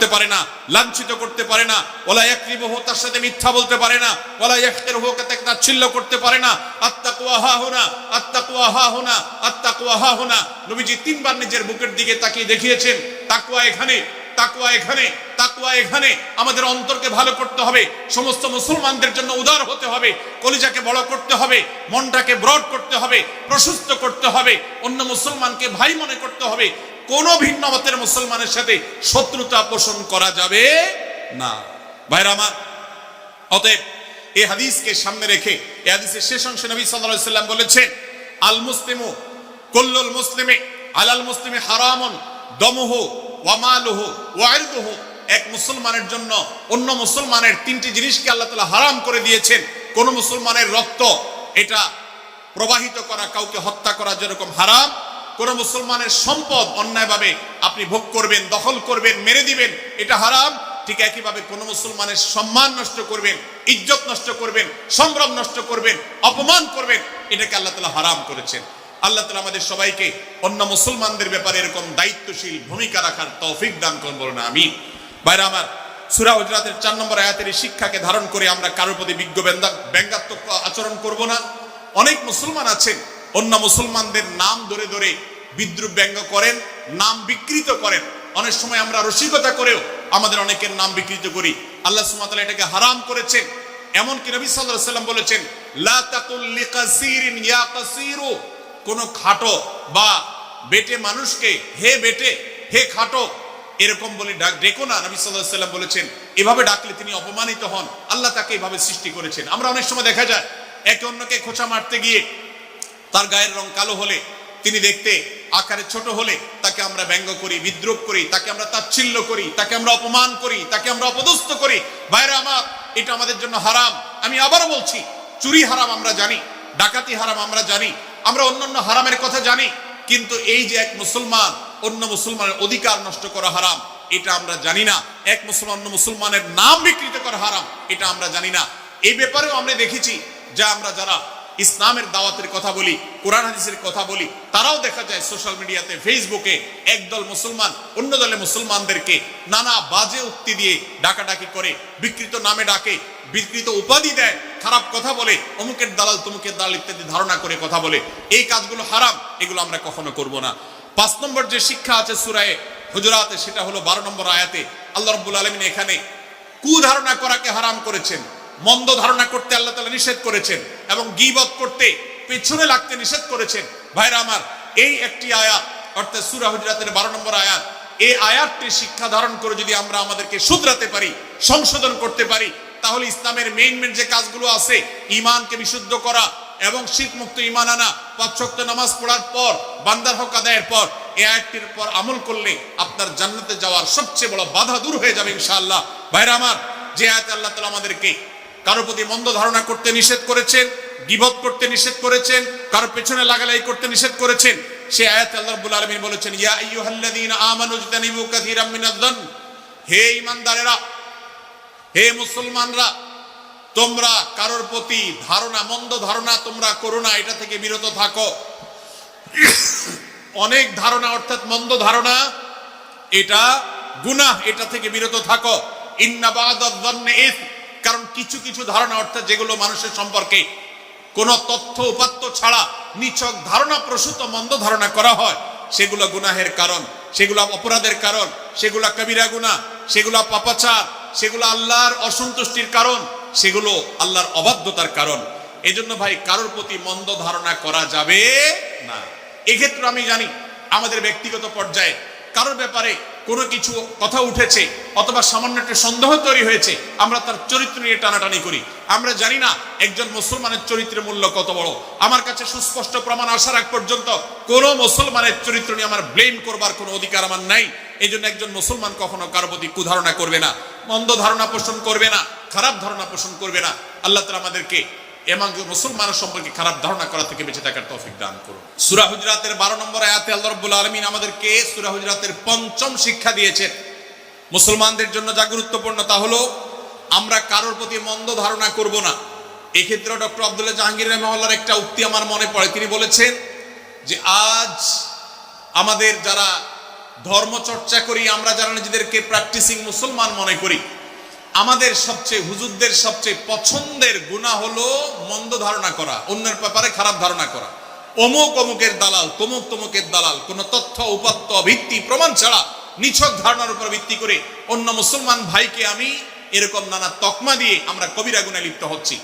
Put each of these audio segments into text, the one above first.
করতে পারে না, লাঞ্ছিত করতে পারে না, ওলা একরিবহ তার সাথে মিথ্যা বলতে পারে না, ওলা একটের হোক তাচ্ছিল্য করতে পারে না আত্মাকুয়া হা হোনা আত্মাকুয়া হা হোনা আত্মাকুয়া হা হোনা। নবীজি তিনবার নিজের বুকের দিকে তাকিয়ে দেখিয়েছেন, তাকুয়া এখানে তাকুয়া এখানে তাকুয়া এখানে, আমাদের অন্তরকে ভালো করতে হবে, সমস্ত মুসলমানদের জন্য উদার হতে হবে, কলিজাকে বড় করতে হবে, মনটাকে ব্রড করতে হবে, প্রশস্ত করতে হবে, অন্য মুসলমানকে ভাই মনে করতে হবে কোন ভিন্ন মতের মুসলমানের সাথে শত্রুতা পোষণ করা যাবে না। ভাইরা আমার, অতএব এই হাদিসকে সামনে রেখে, এই হাদিসের শেষ অংশে নবী সাল্লাল্লাহু আলাইহি সাল্লাম বলেছেন, আল মুসলিমু কুল্লুল মুসলিমে, আলাল মুসলিমে হারামুন, দমুহু ওয়া মালুহু ওয়া ইরদুহু। এক মুসলমানের জন্য অন্য মুসলমানের তিনটি জিনিসকে আল্লাহ তাআলা হারাম করে দিয়েছেন। কোন মুসলমানের রক্ত এটা প্রবাহিত করা, কাউকে হত্যা করা যেরকম হারাম কোন মুসলমানের সম্পদ অন্যায়ভাবে আপনি ভোগ করবেন, দখল করবেন, মেরে দিবেন, এটা হারাম। ঠিক একইভাবে কোন মুসলমানের সম্মান নষ্ট করবেন, ইজ্জত নষ্ট করবেন, সম্ভ্রম নষ্ট করবেন, অপমান করবেন, এটাকে আল্লাহ তালা হারাম করেছেন। আল্লাহ তালা আমাদের সবাইকে অন্য মুসলমানদের ব্যাপারে এরকম দায়িত্বশীল ভূমিকা রাখার তৌফিক দান করুন বলুন আমি বাইরে আমার, সুরা হুজরাতের চার নম্বর আয়াতের এই শিক্ষাকে ধারণ করে আমরা কারোর প্রতি বিজ্ঞ ব্যঙ্গাত্মক আচরণ করব না। অনেক মুসলমান আছেন, অন্য মুসলমানদের নাম ধরে ধরে বিদ্রুপ ব্যঙ্গ করেন, নাম বিকৃত করেন। অনেক সময় আমরা রসিকতা করেও আমাদের অনেকের নাম বিকৃত করি। আল্লাহ সুমাতালা এটাকে হারাম করেছেন। এমনকি নবী আলাইহি সাল্লাম বলেছেন কোন খাটো বা বেটে মানুষকে, হে বেটে, হে খাটো। এরকম বলে ডাক, ডেকো না। নবী আলাইহি সাল্লাম বলেছেন, এভাবে ডাকলে তিনি অপমানিত হন। আল্লাহ তাকে এভাবে সৃষ্টি করেছেন। আমরা অনেক সময় দেখা যায়, একে অন্যকে খোঁচা মারতে গিয়ে তার গায়ের রং কালো হলে তিনি দেখতে আকারে ছোট হলে তাকে আমরা ব্যঙ্গ করি, বিদ্রুপ করি, তাকে আমরা তাচ্ছিল্য করি, তাকে আমরা অপমান করি, তাকে আমরা অপদস্থ করি। বাইরে আমার, এটা আমাদের জন্য হারাম। আমি আবারও বলছি, চুরি হারাম আমরা জানি, ডাকাতি হারাম আমরা জানি, আমরা অন্যান্য হারামের কথা জানি, কিন্তু এই যে এক মুসলমান, অন্য মুসলমানের অধিকার নষ্ট করা হারাম, এটা আমরা জানি না। এক মুসলমান মুসলমানের নাম বিকৃত করা হারাম, এটা আমরা জানি না। এই ব্যাপারেও আমরা দেখেছি যা আমরা যারা ইসলামের দাওয়াতের কথা বলি, কোরআন হাদিসের কথা বলি, তারাও দেখা যায় সোশ্যাল মিডিয়াতে, ফেসবুকে একদল মুসলমান অন্য দলে মুসলমানদেরকে নানা বাজে উক্তি দিয়ে ডাকাডাকি করে, বিকৃত নামে ডাকে, বিকৃত উপাধি দেয়, খারাপ কথা বলে, অমুকের দালাল তমুকের দালাল ইত্যাদি ধারণা করে কথা বলে। এই কাজগুলো হারাম, এগুলো আমরা কখনো করব না। পাঁচ নম্বর যে শিক্ষা আছে সুরায়ে হুজরাতে, সেটা হলো বারো নম্বর আয়াতে, আল্লাহ রব্বুল আলমিন এখানে কুধারণা করাকে হারাম করেছেন, মন্দ ধারণা করতে আল্লাহ তালা নিষেধ করেছেন। এবং গিবত করতে পেছনে লাগতে নিষেধ করেছেন। ভাইরা আমার, এই একটি আয়াত, অর্থাৎ সুরা হুজরাতের বারো নম্বর আয়াত, এই আয়াতটি শিক্ষা ধারণ করে যদি আমরা আমাদেরকে শুধরাতে পারি, সংশোধন করতে পারি, তাহলে ইসলামের মেইন মেন যে কাজগুলো আছে ইমানকে বিশুদ্ধ করা এবং শীত মুক্ত ইমান আনা পাঁচ নামাজ পড়ার পর, বান্দার হক আদায়ের পর, এই আয়াতটির পর আমল করলে আপনার জান্নাতে যাওয়ার সবচেয়ে বড় বাধা দূর হয়ে যাবে ইনশাআল্লাহ। ভাইরা আমার, যে আয়াত আল্লাহ তালা আমাদেরকে কারও প্রতি মন্দ ধারণা করতে নিষেধ করেছেন, গিবত করতে নিষেধ করেছেন কারও পেছনে লাগালাই করতে নিষেধ করেছেন। সে আয়াত আল্লাহ রাব্বুল আলামিন বলেছেন, ইয়া আইয়ুহাল্লাযীনা আমানু ইজতানিবু কাসীরাম মিনায-যন্ন হে ঈমানদারেরা, হে মুসলমানরা, তোমরা কারোর প্রতি ধারণা, মন্দ ধারণা তোমরা করো না, এটা থেকে বিরত থাকো। অনেক ধারণা, অর্থাৎ মন্দ ধারণা, এটা গুনাহ, এটা থেকে বিরত থাকো। ইন্না বাদাদ-যন্নি কারণ কিছু কিছু ধারণা, অর্থাৎ যেগুলো মানুষের সম্পর্কে কোনো তথ্য উপাত্ত ছাড়া নিছক ধারণা প্রসূত মন্দ ধারণা করা হয়, সেগুলো গুনাহের কারণ, সেগুলো অপরাধের কারণ, সেগুলো কবিরা গুনাহ, সেগুলো পাপাচার, সেগুলো আল্লাহর অসন্তুষ্টির কারণ, সেগুলো আল্লাহর অবাধ্যতার কারণ। এজন্য ভাই, কারোর প্রতি মন্দ ধারণা করা যাবে না। এক্ষেত্রে আমি জানি, আমাদের ব্যক্তিগত পর্যায়ে কারোর ব্যাপারে কোনো কিছু কথা উঠেছে অথবা সামান্য একটা সন্দেহ তৈরি হয়েছে, আমরা তার চরিত্র নিয়ে টানাটানি করি। আমরা জানি না একজন মুসলমানের চরিত্রের মূল্য কত বড়। আমার কাছে সুস্পষ্ট প্রমাণ আসার আগ পর্যন্ত কোন মুসলমানের চরিত্র নিয়ে আমার ব্লেম করবার কোনো অধিকার আমার নাই। এই জন্য একজন মুসলমান কখনো কারও প্রতি কুধারণা করবে না, মন্দ ধারণা পোষণ করবে না, খারাপ ধারণা পোষণ করবে না। আল্লাহ তালা আমাদেরকে এবং মুসলমানের সম্পর্কে খারাপ ধারণা করা থেকে বেঁচে থাকার তৌফিক দান করুন। সূরা হুজরাতের 12 নম্বর আয়াতে আল্লাহ রাব্বুল আলামিন আমাদেরকে সূরা হুজরাতের পঞ্চম শিক্ষা দিয়েছেন। মুসলমানদের জন্য যা গুরুত্বপূর্ণ তা হলো, আমরা কারোর প্রতি মন্দ ধারণা করব না। এক্ষেত্রে ডক্টর আব্দুল্লাহ জাহাঙ্গীর রহমাল্লার একটা উক্তি আমার মনে পড়ে। তিনি বলেছেন যে, আজ আমাদের যারা ধর্ম চর্চা করি, আমরা যারা নিজেদেরকে প্র্যাকটিসিং মুসলমান মনে করি আমাদের সবচেয়ে, হুজুরদের সবচেয়ে পছন্দের গুণা হলো মন্দ ধারণা করা, অন্যের ব্যাপারে খারাপ ধারণা করা। অমুক অমুকের দালাল, তমুক তমুকের দালাল, কোন তথ্য, উপাত্ত, ভিত্তি, প্রমাণ ছাড়া নিছক ধারণার উপর ভিত্তি করে অন্য মুসলমান ভাইকে আমি এরকম নানা তকমা দিয়ে আমরা কবিরা গুণে লিপ্ত হচ্ছি।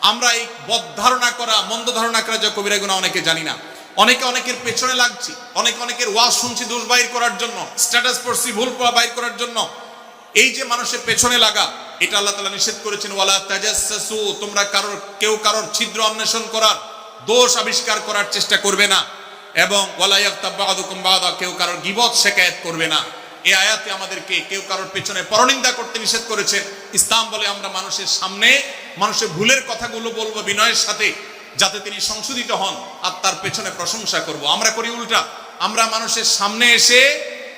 আমরা এই বদ ধারণা করা, মন্দ ধারণা করা যে কবিরা গুণা অনেকে জানি না। অনেকে অনেকের পেছনে লাগছি, অনেকে অনেকের ওয়াজ শুনছি দোষ বাইর করার জন্য, স্ট্যাটাস পড়ছি ভুল বাইর করার জন্য। এই যে মানুষের পেছনে লাগা, এটা আল্লাহ তালা নিষেধ করেছেন, ওয়ালা তাজাসসু তোমরা কারোর, কেউ কারোর ছিদ্র অন্বেষণ করার দোষ আবিষ্কার করার চেষ্টা করবে না। এবং ওয়ালা ইয়াগতাব বা'দুকুম বা'দা কেউ কারোর গীবত শেকায়েত করবে না। এই আয়াতে আমাদেরকে কেউ কারোর পেছনে পরনিন্দা করতে নিষেধ করেছে। ইসলাম বলে আমরা মানুষের সামনে, মানুষের ভুলের কথাগুলো বলব বিনয়ের সাথে, যাতে তিনি সংশোধিত হন আর তার পেছনে প্রশংসা করব। আমরা করি উল্টা। আমরা মানুষের সামনে এসে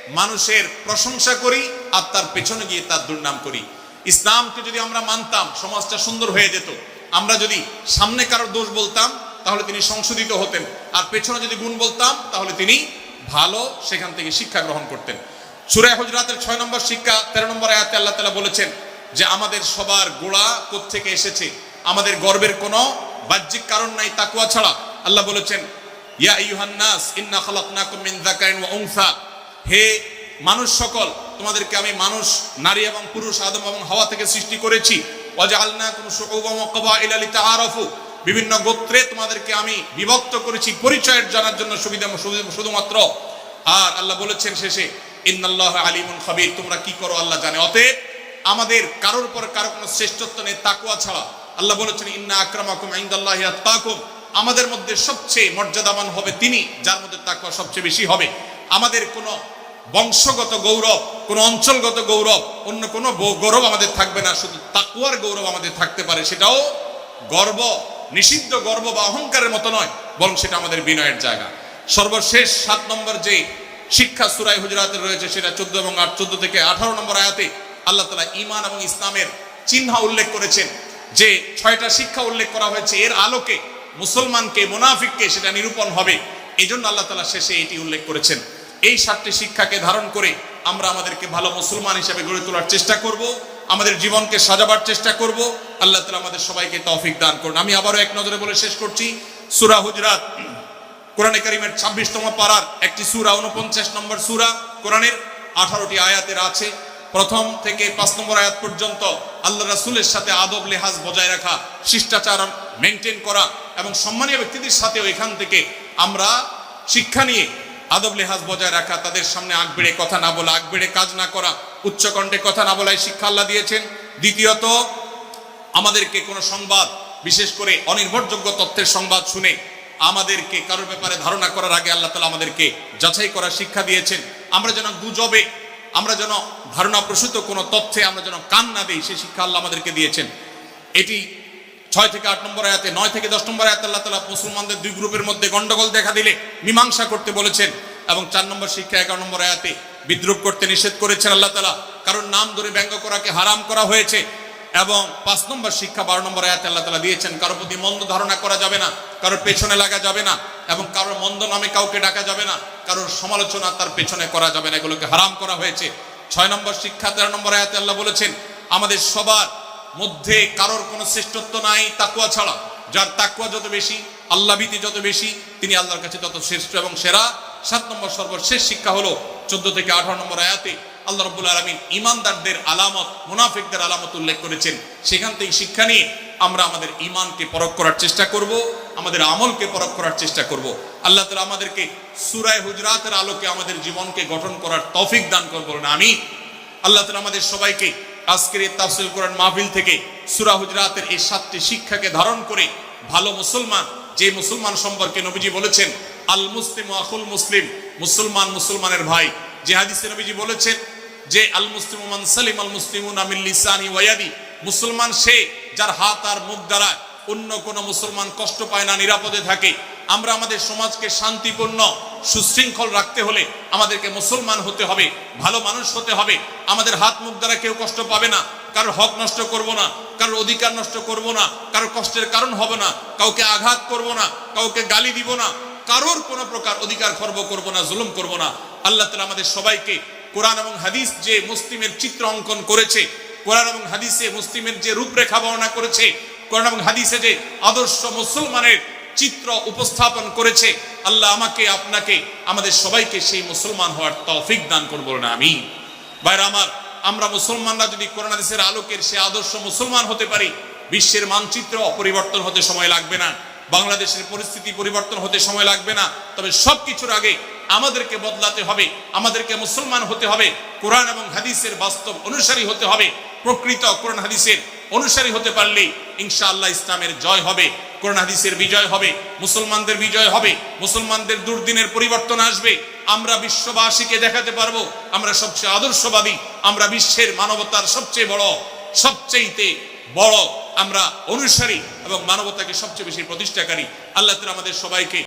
মানুষের প্রশংসা করি আর তার পেছনে গিয়ে তার দুর্নাম করি। ইসলামকে যদি আমরা মানতাম, সমাজটা সুন্দর হয়ে যেত। আমরা যদি সামনে কারোর দোষ বলতাম, তাহলে তিনি সংশোধিত হতেন। আর পেছনে যদি গুণ বলতাম, তাহলে তিনি ভালো সেখান থেকে শিক্ষা গ্রহণ করতেন। সুরায় হজরাতের ছয় নম্বর শিক্ষা, তেরো নম্বর আয়াতে আল্লাহ তালা বলেছেন যে, আমাদের সবার গোড়া থেকে এসেছে? আমাদের গর্বের কোনো বাহ্যিক কারণ নাই তাকুয়া ছাড়া। আল্লাহ বলেছেন, ইয়া ইউহান্নাস ইন্না খালাকনাকুম মিন যাকারিন ওয়া উনসা। হে মানুষ সকল তোমাদেরকে আমি মানুষ, নারী এবং পুরুষ, আদম এবং হাওয়া থেকে সৃষ্টি করেছি। বিভিন্ন গোত্রে তোমাদেরকে আমি বিভক্ত করেছি পরিচয়ের জানার জন্য সুবিধা শুধুমাত্র। আর আল্লাহ বলেছেন শেষে, ইন্নাল্লাহ আলিমুন তোমরা কি করো আল্লাহ জানে। অতএব আমাদের কারোর পর কারও কোনো শ্রেষ্ঠত্ব নেই তাকুয়া ছাড়া। আল্লাহ বলেছেন, ইন্না আকরামাকুম আতকাকুম। আমাদের মধ্যে সবচেয়ে মর্যাদাবান হবে তিনি, যার মধ্যে তাকুয়া সবচেয়ে বেশি হবে। আমাদের কোনো বংশগত গৌরব, কোন অঞ্চলগত গৌরব, অন্য কোনো গৌরব আমাদের থাকবে না, শুধু তাকুয়ার গৌরব আমাদের থাকতে পারে, সেটাও গর্ব, নিষিদ্ধ গর্ব বা অহংকারের মতো নয়, বরং সেটা আমাদের বিনয়ের জায়গা। সর্বশেষ সাত নম্বর যে শিক্ষা সুরাই হুজরাতে রয়েছে, সেটা চোদ্দ এবং আট, চোদ্দ থেকে আঠারো নম্বর আয়াতে আল্লাহ তালা ইমান এবং ইসলামের চিহ্ন উল্লেখ করেছেন, যে ছয়টা শিক্ষা উল্লেখ করা হয়েছে, এর আলোকে মুসলমানকে, মোনাফিককে সেটা নিরূপণ হবে। এই জন্য আল্লাহ তালা শেষে এটি উল্লেখ করেছেন। এই সাতটি শিক্ষাকে ধারণ করে আমরা আমাদেরকে ভালো মুসলমান হিসেবে গড়ে তোলার চেষ্টা করব, আমাদের জীবনকে সাজাবার চেষ্টা করব। আল্লাহ তালা আমাদের সবাইকে তৌফিক দান করুন। আমি আবারও এক নজরে বলে শেষ করছি, সুরা হুজরাত, কোরআনে কারিমের ছাব্বিশতম পাড়ার একটি সুরা উনপঞ্চাশ নম্বর সুরা, কোরআনের আঠারোটি আয়াতের আছে। প্রথম থেকে পাঁচ নম্বর আয়াত পর্যন্ত আল্লাহ রাসুলের সাথে আদব, লেহাজ বজায় রাখা, শিষ্টাচার মেনটেন করা এবং সম্মানীয় ব্যক্তিদের সাথেও এখান থেকে আমরা শিক্ষা নিয়ে আদব লেহাজ বজায় রাখা, তাদের সামনে আগ বেড়ে কথা না বলা, আগ বেড়ে কাজ না করা, উচ্চকণ্ঠে কথা না বলায় শিক্ষা আল্লাহ দিয়েছেন। দ্বিতীয়ত, আমাদেরকে কোনো সংবাদ, বিশেষ করে অনির্ভরযোগ্য তথ্যের সংবাদ শুনে আমাদেরকে কারোর ব্যাপারে ধারণা করার আগে আল্লাহ তালা আমাদেরকে যাচাই করার শিক্ষা দিয়েছেন। আমরা যেন গুজবে, আমরা যেন ধারণা প্রসূত কোনো তথ্যে আমরা যেন কান না দিই, সে শিক্ষা আল্লাহ আমাদেরকে দিয়েছেন। এটি ছয় থেকে আট নম্বর আয়াতে, নয় থেকে দশ নম্বর আয়াতে আল্লাহ তালা মুসলমানদের দুই গ্রুপের মধ্যে গন্ডগোল দেখা দিলে মীমাংসা করতে বলেছেন এবং চার নম্বর শিক্ষা এগারো নম্বর আয়াতে বিদ্রুপ করতে নিষেধ করেছেন আল্লাহ তালা কারণ নাম ধরে ব্যঙ্গ করাকে হারাম করা হয়েছে এবং পাঁচ নম্বর শিক্ষা বারো নম্বর আয়াতে আল্লাহ তালা দিয়েছেন, কারোর প্রতি মন্দ ধারণা করা যাবে না, কারোর পেছনে লাগা যাবে না এবং কারোর মন্দ নামে কাউকে ডাকা যাবে না, কারোর সমালোচনা তার পেছনে করা যাবে না, এগুলোকে হারাম করা হয়েছে। ছয় নম্বর শিক্ষা তেরো নম্বর আয়াতে আল্লাহ বলেছেন, আমাদের সবার মধ্যে কারোর কোনো শ্রেষ্ঠত্ব নাই তাকুয়া ছাড়া। যার তাকুয়া যত বেশি, আল্লাহ ভীতি যত বেশি, তিনি আল্লাহর কাছে তত শ্রেষ্ঠ এবং সেরা। সাত নম্বর সর্বশেষ শিক্ষা হলো চোদ্দ থেকে আঠারো নম্বর আয়াতে আল্লাহ রব্বুল আলমিন ইমানদারদের আলামত, মুনাফিকদের আলামত উল্লেখ করেছেন। সেখান থেকে শিক্ষা নিয়ে আমরা আমাদের ইমানকে পরখ করার চেষ্টা করব, আমাদের আমলকে পরখ করার চেষ্টা করব। আল্লাহ তালা আমাদেরকে সুরায় হুজরাতের আলোকে আমাদের জীবনকে গঠন করার তৌফিক দান করব না আমি আল্লাহ তালা আমাদের সবাইকে আজকের এই তাফসিল কোরআন মাহফিল থেকে সুরা হুজরাতের এই সাতটি শিক্ষাকে ধারণ করে ভালো মুসলমান, যে মুসলমান সম্পর্কে নবীজি বলেছেন, আল মুসলিম ও আকুল মুসলিম, মুসলমান মুসলমানের ভাই। যে হাদিসে নবীজি বলেছেন যে, আল মুসলিম মান সালিম, আল মুসলিমুন আমিল লিসানি ওয়ায়াদি মুসলমান সে যার হাত আর মুখ দ্বারা অন্য কোন মুসলমান কষ্ট পায় না, নিরাপদে থাকে। আমরা আমাদের সমাজকে শান্তিপূর্ণ সুশৃঙ্খল রাখতে হলে আমাদেরকে মুসলমান হতে হবে, ভালো মানুষ হতে হবে। আমাদের হাত মুখ দ্বারা কেউ কষ্ট পাবে না, কারোর হক নষ্ট করব না, কারোর অধিকার নষ্ট করব না, কারোর কষ্টের কারণ হবে না, কাউকে আঘাত করব না, কাউকে গালি দিব না, কারোর কোনো প্রকার অধিকার খর্ব করব না, জুলুম করব না। আল্লাহ তালা আমাদের সবাইকে কোরআন এবং হাদিস যে মুসলিমের চিত্র অঙ্কন করেছে, কোরআন এবং হাদিসে মুসলিমের যে রূপরেখা বর্ণনা করেছে, কোরআন এবং হাদিসে যে আদর্শ মুসলমানের চিত্র উপস্থাপন করেছে আল্লাহ আমাকে, আপনাকে, আমাদের সবাইকে সেই মুসলমান হওয়ার তৌফিক দান করব না আমি বাইরে আমার, আমরা মুসলমানরা যদি কোরআন হাদিসের আলোকের সে আদর্শ মুসলমান হতে পারি, বিশ্বের মানচিত্র পরিবর্তন হতে সময় লাগবে না, বাংলাদেশের পরিস্থিতি পরিবর্তন হতে সময় লাগবে না, তবে সবকিছুর আগে আমাদেরকে বদলাতে হবে, আমাদেরকে মুসলমান হতে হবে, কোরআন এবং হাদিসের বাস্তব অনুসারী হতে হবে, প্রকৃত কোরআন হাদিসের অনুসারী হতে পারলে ইনশাআল্লাহ ইসলামের জয় হবে। কোরআন হাদিসের বিজয় হবে, মুসলমানদের বিজয় হবে, মুসলমানদের দুর্দিনের পরিবর্তন আসবে। আমরা বিশ্ববাসীকে দেখাতে পারব, আমরা সবচেয়ে আদর্শবাদী, আমরা বিশ্বের মানবতার সবচেয়ে বড়, সবচেয়েতে বড়, আমরা অনুসারী এবং মানবতাকে সবচেয়ে বেশি প্রতিষ্ঠাকারী। আল্লাহ আমাদের সবাইকে